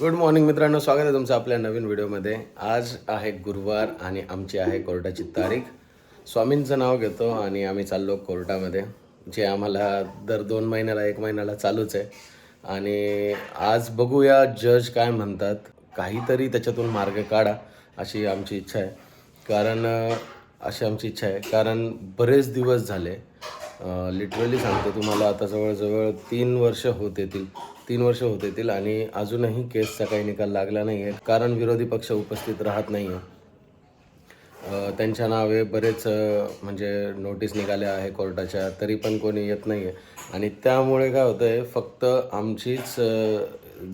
Good morning मित्रांनो. स्वागत आहे तुमचं आपल्या नवीन व्हिडिओमध्ये. आज आहे गुरुवार आणि आमची आहे कोर्टाची तारीख. स्वामींचं नाव घेतो आणि आम्ही चाललो कोर्टामध्ये जे आम्हाला दर दोन महिन्याला एक महिन्याला चालूच आहे. आणि आज बघूया जज काय म्हणतात. काहीतरी त्याच्यातून मार्ग काढा अशी आमची इच्छा आहे. कारण अशी आमची इच्छा आहे. कारण बरेच दिवस झाले लिटरली सांगतो तुम्हाला आता जवळजवळ तीन वर्ष होत येतील. तीन वर्ष होत येतील आणि अजूनही केसचा काही निकाल लागला नाही आहे कारण विरोधी पक्ष उपस्थित राहत नाही आहे त्यांच्या नावे बरेच म्हणजे नोटीस निघाल्या आहे कोर्टाच्या तरी पण कोणी येत नाही आहे आणि त्यामुळे काय होतं आहे फक्त आमचीच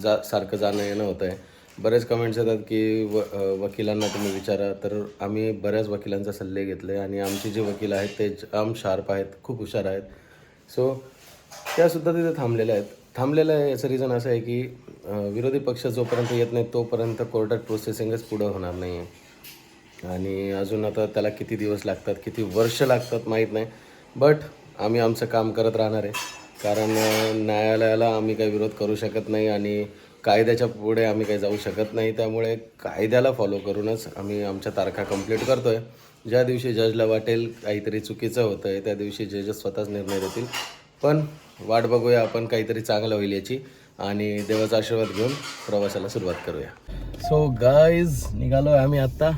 जा सारखं जाणं येणं होतं आहे बरेच कमेंट्स येतात की व वकिलांना तुम्ही विचारा. तर आम्ही बऱ्याच वकिलांचा सल्ले घेतले आणि आमचे जे वकील आहेत ते जाम शार्प आहेत खूप हुशार आहेत. सो त्यासुद्धा तिथे थांबलेल्या आहेत. थांबलेलं आहे याचं रिझन असं आहे की विरोधी पक्ष जोपर्यंत येत नाही तोपर्यंत कोर्टात प्रोसेसिंगच पुढं होणार नाही आहे आणि अजून आता त्याला किती दिवस लागतात किती वर्ष लागतात माहीत नाही. बट आम्ही आमचं काम करत राहणार आहे. कारण न्यायालयाला आम्ही काही विरोध करू शकत नाही आणि कायद्याच्या पुढे आम्ही काही जाऊ शकत नाही. त्यामुळे कायद्याला फॉलो करूनच आम्ही आमच्या तारखा कंप्लीट करतो आहे ज्या दिवशी जजला वाटेल काहीतरी चुकीचं होतं आहे त्या दिवशी जजच स्वतःच निर्णय देतील. पण वाट बघूया आपण काहीतरी चांगलं होईल याची. आणि देवाचा आशीर्वाद घेऊन प्रवासाला सुरुवात करूया. सो गाईज निघालो आहे आम्ही आत्ता.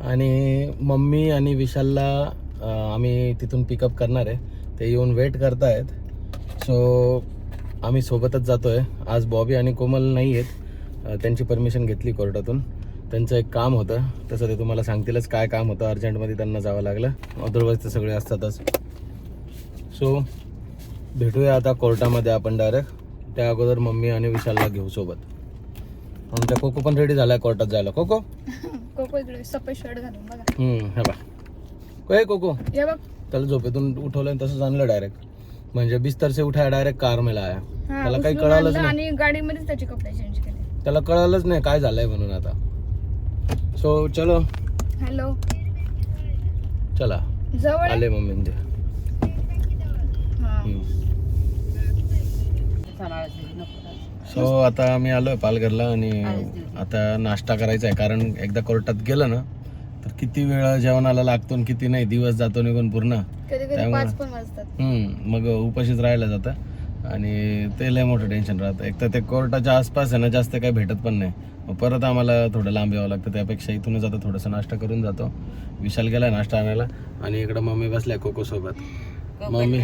आणि मम्मी आणि विशालला आम्ही तिथून पिकअप करणार आहे. ते येऊन वेट करतायत. सो आम्ही सोबतच जातो आहे आज बॉबी आणि कोमल नाही आहेत. त्यांची परमिशन घेतली कोर्टातून. त्यांचं एक काम होतं. तसं ते तुम्हाला सांगतीलच काय काम होतं. अर्जंटमध्ये त्यांना जावं लागलं. अदरवाईज ते सगळे असतातच. सो भेटूया आता कोर्टामध्ये आपण डायरेक्ट त्या अगोदर मम्मी आणि विशालला घेऊ सोबत. आमच्या कोको पण रेडी झालाय कोर्टात जायला. कोको? कोको इकडे सफेद शर्ट घालून बघा. हम्म, हे बा काय कोको. हे बघ. त्याला झोपेतून उठवलं आणि तसंच आणलं डायरेक्ट म्हणजे बिस्तर से उठाया डायरेक्ट कार में लाया हा, त्याला काही कळालंच नाही. आणि गाडीमध्येच त्याचे कपडे चेंज केले. त्याला कळालंच नाही काय झालंय म्हणून आता. सो चलो. हॅलो चला. जवळ? आले मम्मी हा. सो आता आम्ही आलोय पालघरला आणि आता नाश्ता करायचा आहे कारण एकदा कोर्टात गेलं ना तर किती वेळ जेवणाला लागतो आणि किती नाही दिवस जातो निघून पूर्ण. त्यामुळे- मग उपाशीच राहायला जातं. आणि ते लय मोठं टेन्शन राहतं. एक तर ते कोर्टाच्या आसपास आहे ना जास्त काही भेटत पण नाही. मग परत आम्हाला थोडं लांब यावं लागतं. त्यापेक्षा इथूनच आता थोडंसं नाश्ता करून जातो. विशाल गेला नाश्ता आणायला आणि इकडं मम्मी बसल्या कोको सोबत मम्मी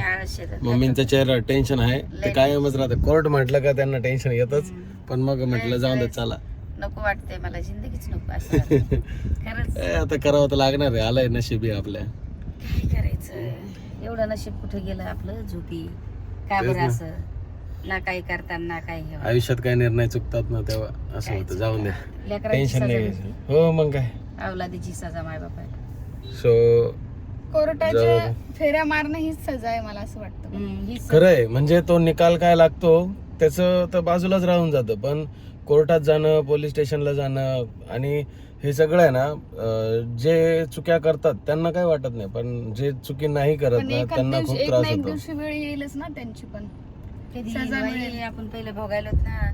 मम्मींचं चेहरा टेन्शन आहे. ते कायमच राहतं. कोर्ट म्हटलं का त्यांना टेन्शन येतच. पण मग म्हटलं जाऊन दे चला. नको वाटतंय मला. जिंदगीच नको असं आता करावं तर लागणार आहे. आलंय नशिबी आपल्या. काय करायचं? एवढं नशीब कुठे गेलं आपलं? झोपी. का तेच बरं. असं? ना काही करताना ना काही आयुष्यात काय निर्णय चुकतात ना तेव्हा? असं होतं. जाऊन द्या टेन्शन नाही. हो मग काय? अवलादीची सजा माय बापा सो कोर्टाच्या. फेऱ्या मारणं हीच सजा आहे मला असं वाटतं. ही खरं आहे म्हणजे तो निकाल काय लागतो त्याचं तर बाजूलाच राहून जातं पण कोर्टात जाणं पोलीस स्टेशनला जाणं आणि हे सगळं आहे ना अं, जे चुक्या करतात त्यांना काय वाटत नाही पण जे चुकी नाही करत पण ना त्यांना दिवशी खूप ना त्रास एक होतो. दिवशी वेळ येईलच ना त्यांची पण. कधी सजा बाई, मिळेल. आपण पहिले भोगायलोत ना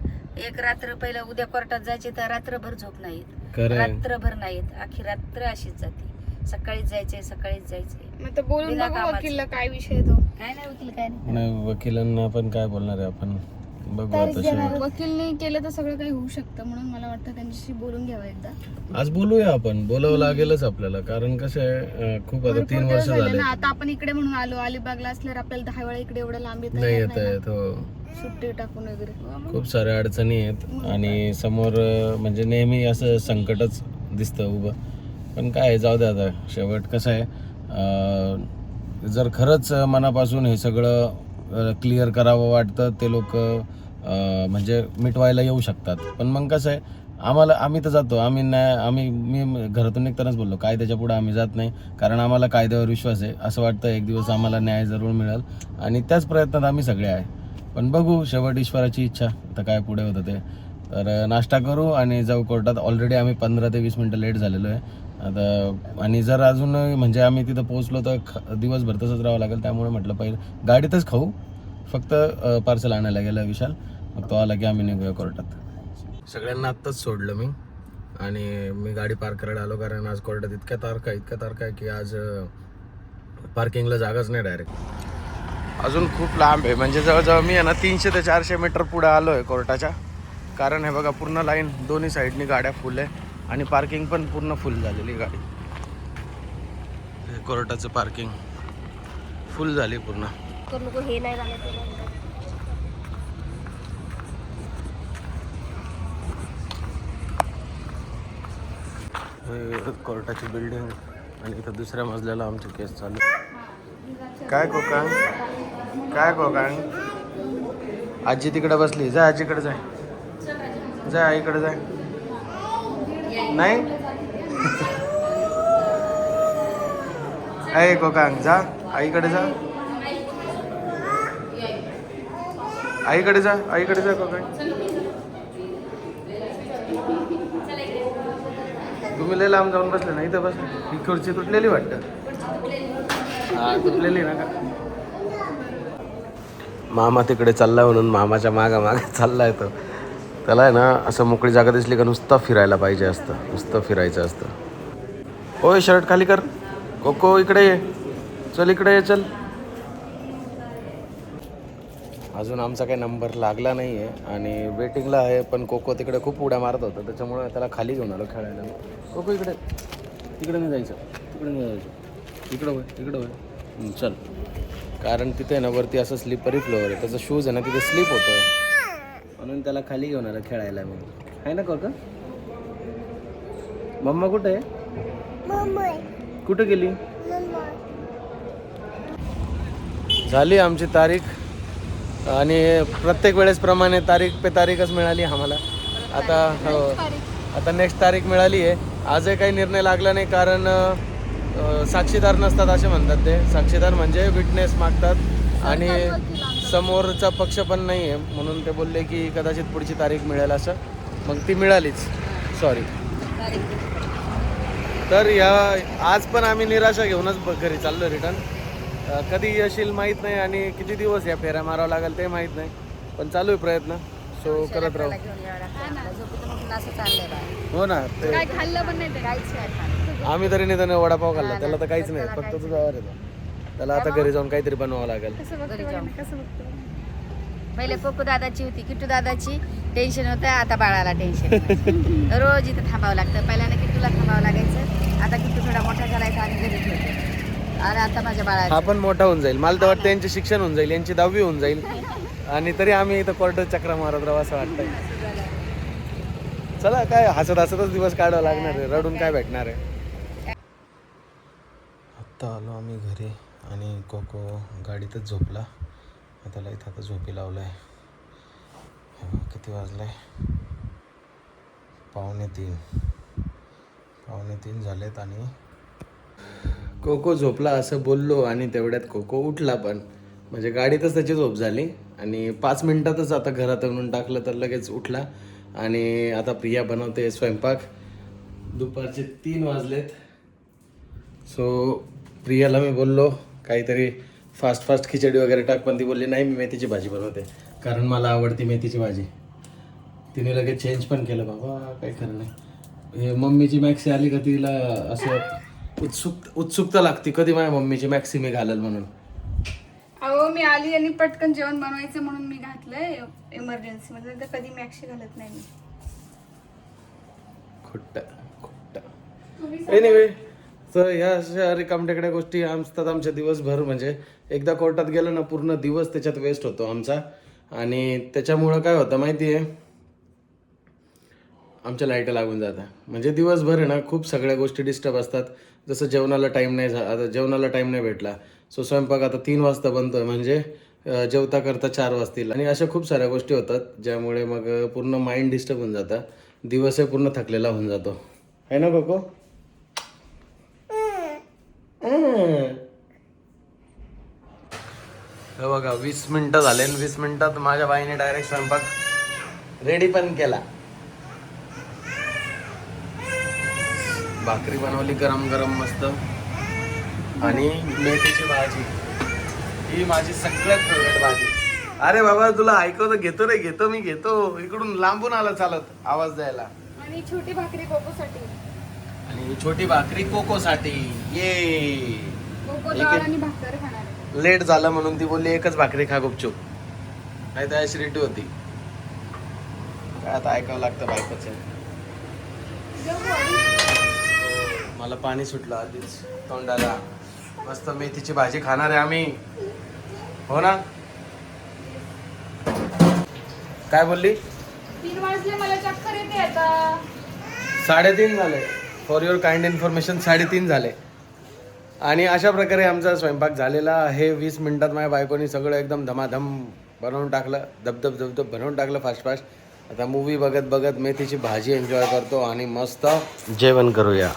एक रात्र पहिलं उद्या कोर्टात जायचे तर रात्रभर झोप नाहीत. खरं आहे रात्रभर नाहीत आखी रात्र अशीच जाते. सकाळीच जायचंय सकाळीच जायचंय. मग तर बोलून बिना बघू कामाचं. वकीलला काय विषय तो. काय नाही वकील काय नाही. नाही वकिलांना पण काय बोलणार आहे आपण? बघू आता शेवट. वकीलने केलं तर सगळं काही होऊ शकतं म्हणून मला वाटतं त्यांच्याशी बोलून घ्यावं एकदा. आज बोलूया आपण. बोलावं लागेलच आपल्याला कारण कसं आहे अं, खूप आता भरपूर तीन दिवस वर्ष झाले झाले. ना आता आपण इकडे म्हणून आलो अलिबागला असल्यावर आपल्याला दहा वेळा इकडे एवढं लांब येता नाही येत येत नाही आहेत हो. ना. सुट्टी टाकून वगैरे. खूप साऱ्या अडचणी आहेत आणि समोर अं, म्हणजे नेहमी असं संकटच दिसतं उभं. पण काय आहे, जाऊ दे आता. शेवट कसं आहे जर खरंच मनापासून हे सगळं क्लिअर करावं वाटतं ते लोक म्हणजे मिटवायला येऊ शकतात. पण मग कसं आहे आम्हाला आम्ही तर जातो. आम्ही नाही आम्ही मी घरातून निघतानाच बोललो कायद्याच्या पुढे आम्ही जात नाही कारण आम्हाला कायद्यावर विश्वास आहे. असं वाटतं एक दिवस आम्हाला न्याय जरूर मिळेल. आणि त्याच प्रयत्नात आम्ही सगळे आहे. पण बघू शेवट ईश्वराची इच्छा आता काय पुढे होतं ते. तर नाश्ता करू आणि जाऊ कोर्टात. ऑलरेडी आम्ही पंधरा ते वीस मिनटं लेट झालेलो आहे. आता आणि जर अजून म्हणजे आम्ही तिथं पोहोचलो तर ख- दिवसभर तसंच राहावं लागेल. त्यामुळे म्हटलं पहिलं गाडीतच खाऊ. फक्त पार्सल आणायला गेला विशाल. मग तो आला की आम्ही निघूया कोर्टात. सगळ्यांना आत्ताच सोडलं मी. आणि मी गाडी पार्क करायला आलो कारण आज कोर्टात इतक्या तारखा इतक्या तारखा आहे की आज पार्किंगला जागाच नाही डायरेक्ट अजून खूप लांब आहे. म्हणजे जवळजवळ मी आहे ना तीनशे ते चारशे मीटर पुढे आलो आहे कोर्टाच्या. कारण हे बघा पूर्ण लाईन दोन्ही साईडनी गाड्या फुल आहे. आणि पार्किंग पण पूर्ण फुल झालेली गाडी. हे कोर्टाचं पार्किंग फुल झाली पूर्ण. हे नाही हे कोर्टाची बिल्डिंग आणि इथं दुसऱ्या मजल्याला आमची केस चालू. आहे. काय कोका काय कोका आजी तिकडे बसली. जा आजीकडे जाय. जा आईकडे जाय. नाही? आहे कोकांग जा. आईकडे जा. आईकडे जा. आईकडे जा कोकांग तुम्ही लय लांब जाऊन बसले ना इथं बस. ही खुर्ची तुटलेली वाटतं. हा तुटलेली ना का? मामा तिकडे चाललाय म्हणून मामाच्या मागा मागे चाललाय तो. त्याला आहे ना असं मोकळी जागा दिसली का नुसतं फिरायला पाहिजे असतं. नुसतं फिरायचं असतं. ओय शर्ट खाली कर. कोको इकडे ये. चल इकडे ये चल. अजून आमचा काही नंबर लागला नाही आहे आणि वेटिंगला आहे पण कोको तिकडे खूप उड्या मारत होता. त्याच्यामुळे त्याला खाली घेऊन आलो खेळायला. कोको इकडे. तिकडे नाही जायचं. तिकडे नाही जायचं. इकडं होय इकडं होय चल. कारण तिथे आहे ना वरती असं स्लिपरी फ्लोअर आहे. त्याचा शूज आहे ना तिथे स्लिप होतोय. म्हणून त्याला खाली घेऊन आलं खेळायला मी. आहे ना कोका? मम्मा कुठे आहे? कुठे गेली? झाली आमची तारीख. आणि प्रत्येक वेळेसप्रमाणे तारीख पे तारीखच मिळाली आम्हाला. आता हो. आता नेक्स्ट तारीख मिळाली आहे. आजही काही निर्णय लागला नाही कारण साक्षीदार नसतात असे म्हणतात ते. साक्षीदार म्हणजे विटनेस मागतात. आणि समोरचा पक्ष पण नाही आहे म्हणून ते बोलले की कदाचित पुढची तारीख मिळेल असं. मग ती मिळालीच. सॉरी तर या आज पण आम्ही निराशा घेऊनच ब- घरी चाललो रिटर्न कधी येशील माहीत नाही आणि किती दिवस या फेऱ्या मारावं लागेल ते माहीत नाही. पण चालू आहे प्रयत्न सो करत राहू. हो ना ते काय खाल्लं पण नाही ते? काहीच नाही खाल्लं. आम्ही तरी नाही त्याने वडापाव खाल्ला. त्याला तर काहीच नाही. फक्त तुझ्यावर येतो त्याला आता घरी जाऊन काहीतरी बनवावं लागेल. कसं बघतो बघा ना, कसं बघतो बघा ना. पहिले कोकू दादाची होती किट्टू दादाची. टेन्शन होतं आता बाळाला टेन्शन रोज इथं थांबावं लागतं. पहिल्याने किट्टूला थांबावं लागायचं. आता किट्टू थोडा मोठा झालायचा आणि घरी ठेवतो. आणि आता माझ्या हा बाळाला पण मोठा होऊन जाईल. मला तर वाटतं यांचे शिक्षण होऊन जाईल यांची दहावी होऊन जाईल. आणि तरी आम्ही इथं क्वार्टर चक्र मारत राहू असं वाटतंय. चला काय हसत हसतच दिवस काढावं लागणार आहे. रडून काय भेटणार आहे? आत्ता आलो आम्ही घरी. आणि कोको गाडीतच झोपला. त्याला इथं आता झोपी लावलं आहे किती किती आहे पावणे तीन. पावणे तीन झालेत आणि कोको झोपला असं बोललो आणि तेवढ्यात कोको उठला पण. म्हणजे गाडीतच त्याची झोप झाली आणि पाच मिनिटातच आता घरात आणून टाकलं तर लगेच उठला. आणि आता प्रिया बनवते स्वयंपाक. दुपारचे तीन वाजलेत. सो प्रियाला मी बोललो काहीतरी फास्ट फास्ट खिचडी वगैरे टाक पण ती बोलली नाही मी मेथीची भाजी बनवते कारण मला आवडती मेथीची भाजी. तिने लगेच चेंज पण केलं बाबा काही खरं नाही. हे मम्मीची मॅक्सी आली का तिला असं उत्सुक उत्सुकता लागते कधी माझ्या मम्मीची मॅक्सी मी घालल म्हणून. अहो मी आली आणि पटकन जेवण बनवायचं म्हणून मी घातलंय इमर्जन्सी मध्ये तर कधी मी अक्षी घालत नाही मी. खुट्ट खुट्ट. एनिवे तर ह्या अशा रिकामटेकड्या गोष्टी आमचतात आमच्या दिवसभर. म्हणजे एकदा कोर्टात गेलं ना पूर्ण दिवस त्याच्यात वेस्ट होतो आमचा. आणि त्याच्यामुळं काय होतं माहिती आहे आमच्या लाइट लागून जातात. म्हणजे दिवसभर आहे ना खूप सगळ्या गोष्टी डिस्टर्ब असतात. जसं जेवणाला टाईम नाही झा आता जेवणाला टाईम नाही भेटला. सो स्वयंपाक आता तीन वाजता बनतोय. म्हणजे जेवता करता चार वाजतील. आणि अशा खूप साऱ्या गोष्टी होतात ज्यामुळे मग पूर्ण माइंड डिस्टर्ब होऊन जातं. दिवसही पूर्ण थकलेला होऊन जातो. आहे ना कोको? बघा वीस मिनिटं झाले आणि वीस मिनिटात माझ्या बाईने डायरेक्ट स्वयंपाक रेडी पण केला. भाकरी बनवली गरम गरम मस्त. आणि मेथीची भाजी. ही माझी सगळ्यात फेवरेट भाजी. अरे बाबा तुला ऐकवतो घेतो रे घेतो मी घेतो. इकडून लांबून आला चालत आवाज द्यायला. आणि छोटी भाकरी कोकोसाठी. आणि छोटी भाकरी कोको साठी ये कोको एक- डाळ आणि भाकर खाणार. लेट झालं म्हणून ती बोलली एकच भाकरी खा गुपचूप. नाही तर ऍसिडिटी होती. काय आता ऐकावं लागतं बायकोच. मला पाणी सुटलं आधीच तोंडाला. मस्त मेथीची भाजी खाणार आहे आम्ही. हो ना? काय बोलली? तीन वाजले मला चक्कर येते आता. साडेतीन झाले. फॉर युअर काइंड इन्फॉर्मेशन साडेतीन झाले. आणि अशा प्रकारे आमचा स्वयंपाक झालेला आहे. वीस मिनिटात माझ्या बायकोनी सगळं एकदम धमाधम बनवून टाकलं. धबधब धबधब बनवून टाकलं फास्ट फास्ट आता मूवी बघत बघत मेथीची भाजी एन्जॉय करतो आणि मस्त जेवण करूया.